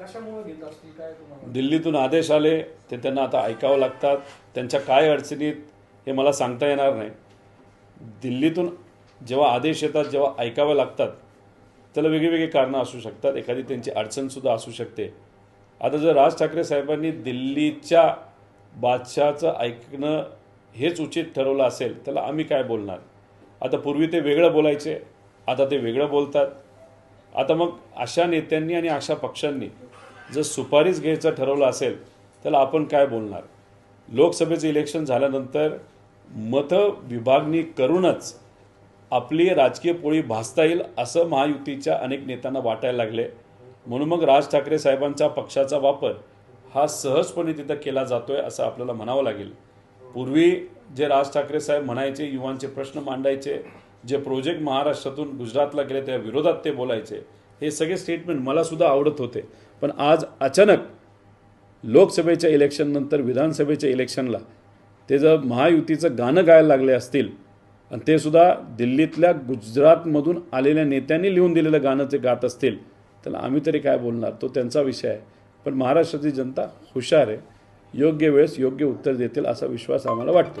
कशामुळे घेत असतील? काय तुम्हाला? दिल्लीतून आदेश आले ते त्यांना आता ऐकावं लागतात. त्यांच्या काय अडचणीत हे मला सांगता येणार नाही. दिल्लीतून जेव्हा आदेश येतात जेव्हा ऐकावे लागतात त्याला वेगळी कारणं असू शकतात. एखादी त्यांची अडचणसुद्धा असू शकते. आता जर राज ठाकरे साहेबांनी दिल्लीच्या बादशाचं ऐकणं हेच उचित ठरवलं असेल त्याला आम्ही काय बोलणार? आता पूर्वी ते वेगळं बोलायचे आता ते वेगळं बोलतात. आता मग अशा नेत्यांनी आणि अशा पक्षांनी जर सुपारीच घ्यायचं ठरवलं असेल त्याला आपण काय बोलणार? लोकसभेचं इलेक्शन झाल्यानंतर मतं विभागणी करूनच आपली राजकीय पोळी भासता येईल असं महायुतीच्या अनेक नेत्यांना वाटायला लागले. म्हणून मग राज ठाकरे साहेबांचा पक्षाचा वापर हा सहजपणे तिथं केला जातो आहे असं आपल्याला म्हणावं लागेल. पूर्वी जे राज ठाकरे साहेब म्हणायचे युवांचे प्रश्न मांडायचे जे प्रोजेक्ट महाराष्ट्रातून गुजरातला गेले त्या विरोधात ते बोलायचे. हे सगळे स्टेटमेंट मलासुद्धा आवडत होते. पण आज अचानक लोकसभेच्या इलेक्शननंतर विधानसभेच्या इलेक्शनला ते जर महायुतीचं गाणं गायला लागले असतील आणि ते सुद्धा दिल्लीतल्या गुजरातमधून आलेल्या नेत्यांनी लिहून दिलेलं गाणं ते गात असतील त्याला आम्ही तरी काय बोलणार? तो त्यांचा विषय आहे. पण महाराष्ट्राची जनता हुशार आहे. योग्य वेळेस योग्य उत्तर देतील असा विश्वास आम्हाला वाटतो.